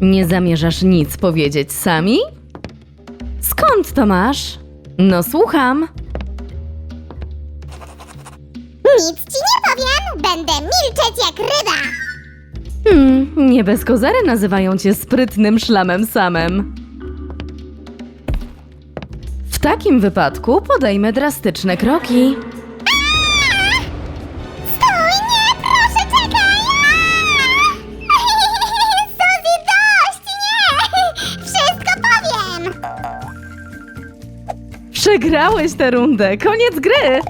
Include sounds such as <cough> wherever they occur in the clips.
Nie zamierzasz nic powiedzieć sami? Skąd to masz? No słucham. Nic ci nie powiem! Będę milczeć jak ryba! Hmm, nie bez kozery nazywają cię sprytnym szlamem samem. W takim wypadku podejmę drastyczne kroki. Przegrałeś tę rundę, koniec gry!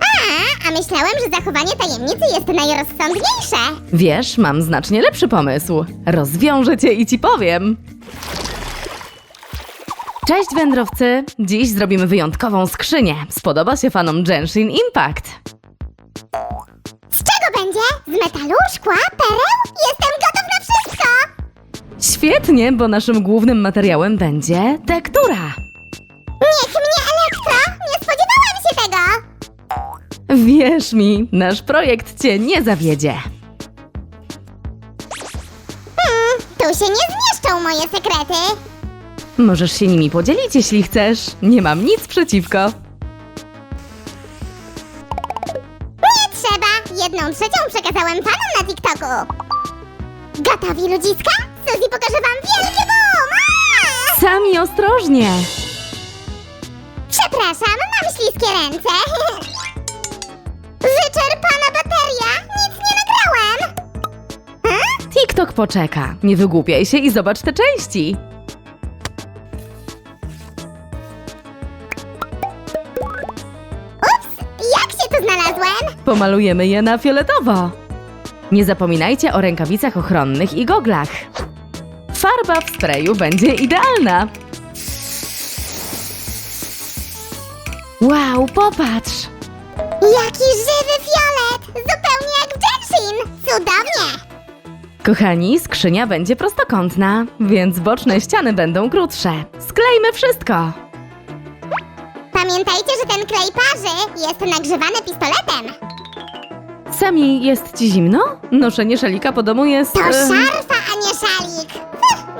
A, a myślałem, że zachowanie tajemnicy jest najrozsądniejsze. Wiesz, mam znacznie lepszy pomysł. Rozwiążę cię i ci powiem. Cześć wędrowcy! Dziś zrobimy wyjątkową skrzynię. Spodoba się fanom Genshin Impact. Z czego będzie? Z metalu, szkła, pereł? Jestem gotów na wszystko! Świetnie, bo naszym głównym materiałem będzie tektura. Niech mnie tego! Wierz mi, nasz projekt cię nie zawiedzie. Hmm, tu się nie zmieszczą moje sekrety. Możesz się nimi podzielić, jeśli chcesz. Nie mam nic przeciwko. Nie trzeba! Jedną trzecią przekazałem fanom na TikToku. Gotowi ludziska? Suzy pokaże wam wielki boom! Aaa! Sami ostrożnie. Przepraszam, mam śliskie ręce. Wyczerpana bateria! Nic nie nagrałem! Hmm? TikTok poczeka. Nie wygłupiaj się i zobacz te części. Ups! Jak się tu znalazłem? Pomalujemy je na fioletowo. Nie zapominajcie o rękawicach ochronnych i goglach. Farba w sprayu będzie idealna. Wow, popatrz! Jaki żywy fiolet! Zupełnie jak w Genshin! Cudownie! Kochani, skrzynia będzie prostokątna, więc boczne ściany będą krótsze. Sklejmy wszystko! Pamiętajcie, że ten klej parzy jest nagrzewany pistoletem. Sami, jest ci zimno? Noszenie szalika po domu jest... To e, szarfa, a nie szalik.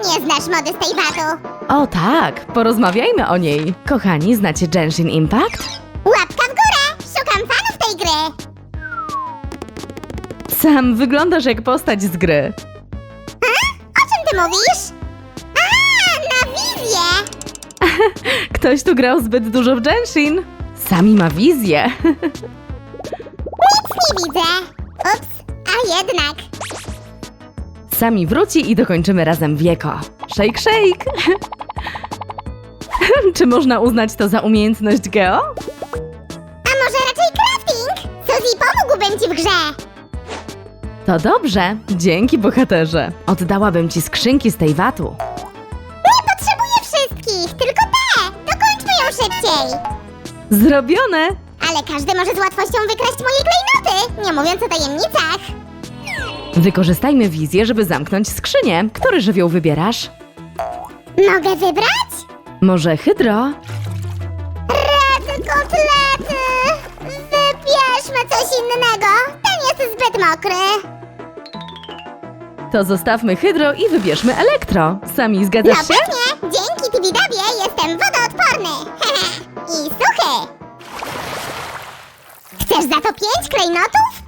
Nie znasz mody z tej watu. O tak, porozmawiajmy o niej. Kochani, znacie Genshin Impact? Łapka w górę! Szukam fanów tej gry. Sam wyglądasz jak postać z gry. O czym ty mówisz? A, na wizję! <laughs> Ktoś tu grał zbyt dużo w Genshin. Sami ma wizję. <laughs> Nic nie widzę. Ups, a jednak. Sami wróci i dokończymy razem wieko. Shake, shake. <laughs> Czy można uznać to za umiejętność Geo? A może raczej crafting? Suzy pomógłbym ci w grze. To dobrze. Dzięki, bohaterze. Oddałabym ci skrzynki z tej watu. Nie potrzebuję wszystkich, tylko te. Dokończmy ją szybciej. Zrobione! Ale każdy może z łatwością wykraść moje klejnoty, nie mówiąc o tajemnicach. Wykorzystajmy wizję, żeby zamknąć skrzynię. Który żywioł wybierasz? Mogę wybrać? Może hydro? Rety kotlety! Wybierzmy coś innego. Ten jest zbyt mokry. To zostawmy hydro i wybierzmy elektro. Sami No zgadzasz się? pewnie, dzięki Tibidabie jestem wodoodporny. <laughs> I suchy. Chcesz za to pięć klejnotów?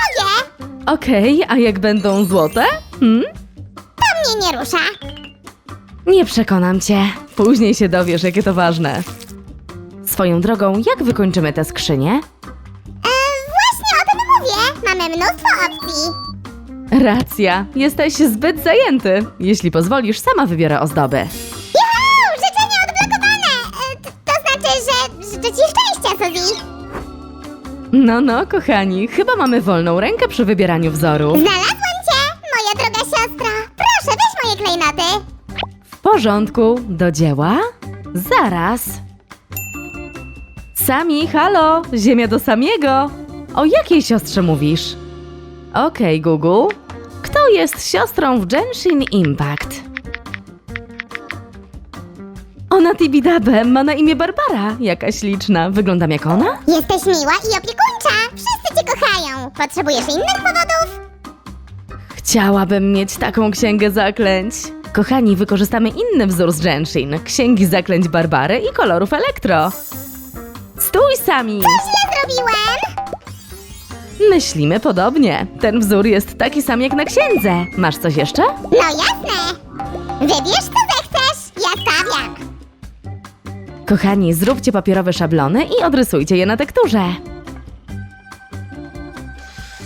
Drogie. Okej, a jak będą złote? Hmm? To mnie nie rusza. Nie przekonam cię. Później się dowiesz, jakie to ważne. Swoją drogą, jak wykończymy tę skrzynię? E, właśnie o tym mówię. Mamy mnóstwo opcji. Racja, jesteś zbyt zajęty. Jeśli pozwolisz, sama wybiorę ozdoby. Juhu! Życzenie odblokowane! E, t- to znaczy, że życzę ci szczęścia, Suzy. No, no, kochani, chyba mamy wolną rękę przy wybieraniu wzoru. Znalazłem cię, moja droga siostro. Proszę, weź moje klejnoty. W porządku, do dzieła? Zaraz. Sami, halo, ziemia do samiego. O jakiej siostrze mówisz? Okej, Google. Kto jest siostrą w Genshin Impact? Ona Tibidabe ma na imię Barbara. Jaka śliczna. Wyglądam jak ona? Jesteś miła i opiekuńcza. Wszyscy cię kochają. Potrzebujesz innych powodów? Chciałabym mieć taką księgę zaklęć. Kochani, wykorzystamy inny wzór z Genshin. Księgi zaklęć Barbary i kolorów elektro. Stój sami! Źle zrobiłem! Myślimy podobnie. Ten wzór jest taki sam jak na księdze. Masz coś jeszcze? No jasne! Wybierz co Kochani, zróbcie papierowe szablony i odrysujcie je na tekturze.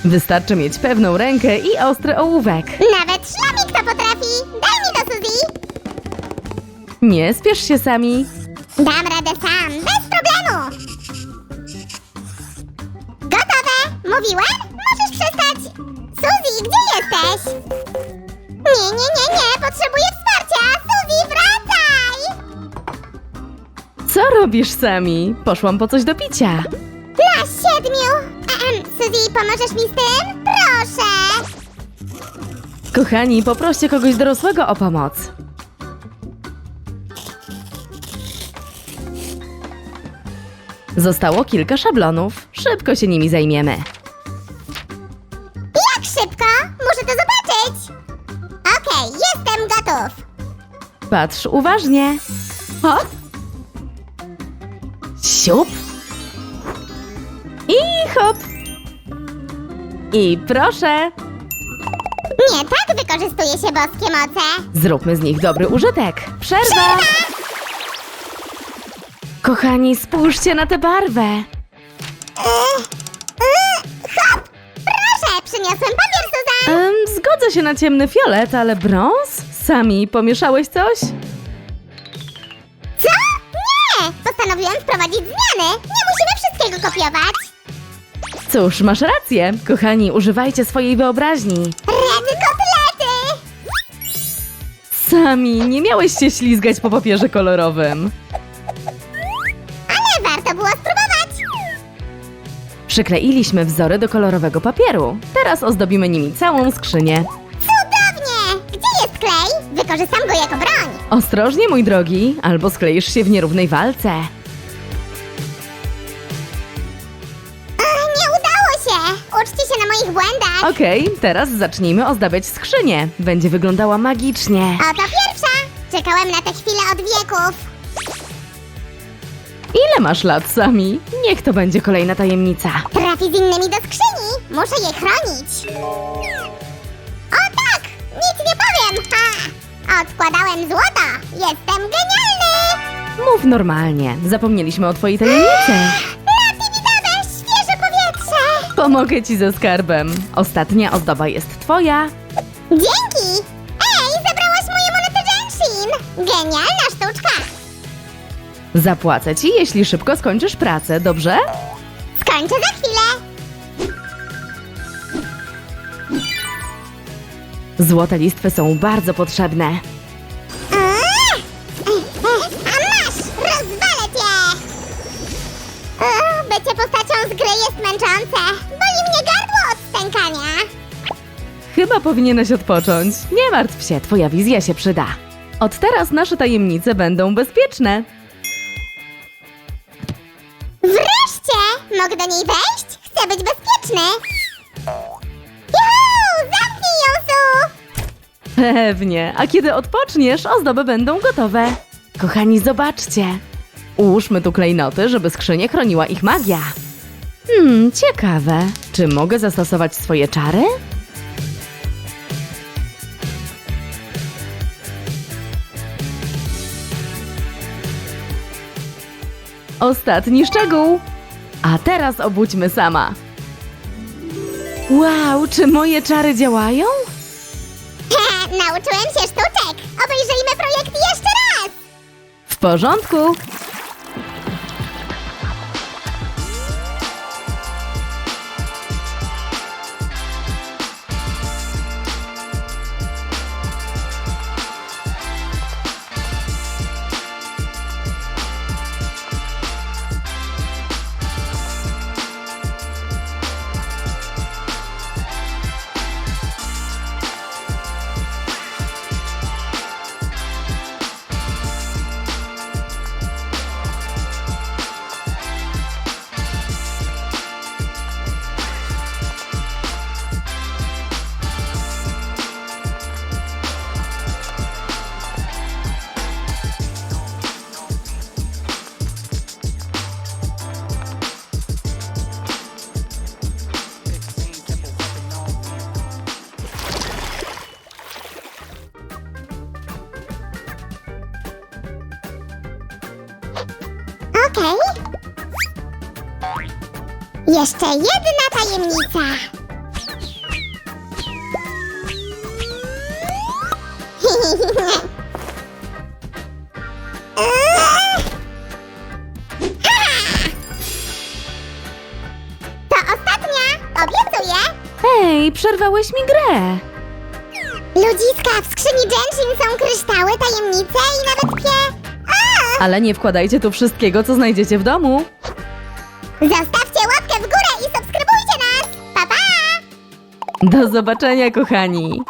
Wystarczy mieć pewną rękę i ostry ołówek. Nawet szlamik to potrafi! Daj mi to, Suzy! Nie spiesz się sami. Dam radę sam, bez problemu! Gotowe! Mówiłem? Możesz przestać! Suzy, gdzie jesteś? Nie, nie, nie, nie! Potrzebuję Co robisz sami? Poszłam po coś do picia. Na siedmiu! Ehem, Suzy, pomożesz mi z tym? Proszę! Kochani, poproście kogoś dorosłego o pomoc. Zostało kilka szablonów. Szybko się nimi zajmiemy. Jak szybko? Muszę to zobaczyć! Okej, jestem gotów! Patrz uważnie. Hop. Siup. I hop. I proszę. Nie tak wykorzystuje się boskie moce! Zróbmy z nich dobry użytek. Przerwa. Kochani, spójrzcie na tę barwę. Hop! Proszę, przyniosłem papier, Suzan! Em, zgodzę się na ciemny fiolet, ale brąz? Sami pomieszałeś coś? Nie! Postanowiłem wprowadzić zmiany! Nie musimy wszystkiego kopiować! Cóż, masz rację. Kochani, używajcie swojej wyobraźni. Redy kotlety! Sami, nie miałeś się ślizgać po papierze kolorowym. Ale warto było spróbować! Przykleiliśmy wzory do kolorowego papieru. Teraz ozdobimy nimi całą skrzynię. Cudownie! Gdzie jest klej? Wykorzystam go jako broń! Ostrożnie, mój drogi, albo skleisz się w nierównej walce. Ach, nie udało się! Uczcie się na moich błędach! Okej, teraz zacznijmy ozdabiać skrzynię. Będzie wyglądała magicznie. Oto pierwsza! Czekałem na tę chwilę od wieków! Ile masz lat, Sami? Niech to będzie kolejna tajemnica. Trafi z innymi do skrzyni! Muszę je chronić! O tak! Nic nie powiem! Ha! Odkładałem złoto! Jestem genialny! Mów normalnie. Zapomnieliśmy o twojej tajemnicy. <gasps> Natividowe, świeże powietrze! Pomogę ci ze skarbem. Ostatnia ozdoba jest twoja. Dzięki! Ej, zabrałaś moje monety Genshin! Genialna sztuczka! Zapłacę ci, jeśli szybko skończysz pracę, dobrze? Skończę za chwilę! Złote listwy są bardzo potrzebne. Jest męczące. Boli mnie gardło od stękania. Chyba powinieneś odpocząć. Nie martw się, twoja wizja się przyda. Od teraz nasze tajemnice będą bezpieczne. Wreszcie! Mogę do niej wejść? Chcę być bezpieczny. Juhu! Zamknij ją, Su! Pewnie. A kiedy odpoczniesz, ozdoby będą gotowe. Kochani, zobaczcie. Ułóżmy tu klejnoty, żeby skrzynię chroniła ich magia. Hmm, ciekawe. Czy mogę zastosować swoje czary? Ostatni szczegół. A teraz obudźmy sama. Wow, czy moje czary działają? <laughs> Nauczyłem się sztuczek. Obejrzyjmy projekt jeszcze raz. W porządku. Okej. Jeszcze jedna tajemnica. <laughs> To ostatnia, obiecuję. Hej, przerwałeś mi grę. Ludziska, w skrzyni Genshin są kryształy, tajemnice i nawet pie... Ale nie wkładajcie tu wszystkiego, co znajdziecie w domu. Zostawcie łapkę w górę i subskrybujcie nas! Pa, pa! Do zobaczenia, kochani.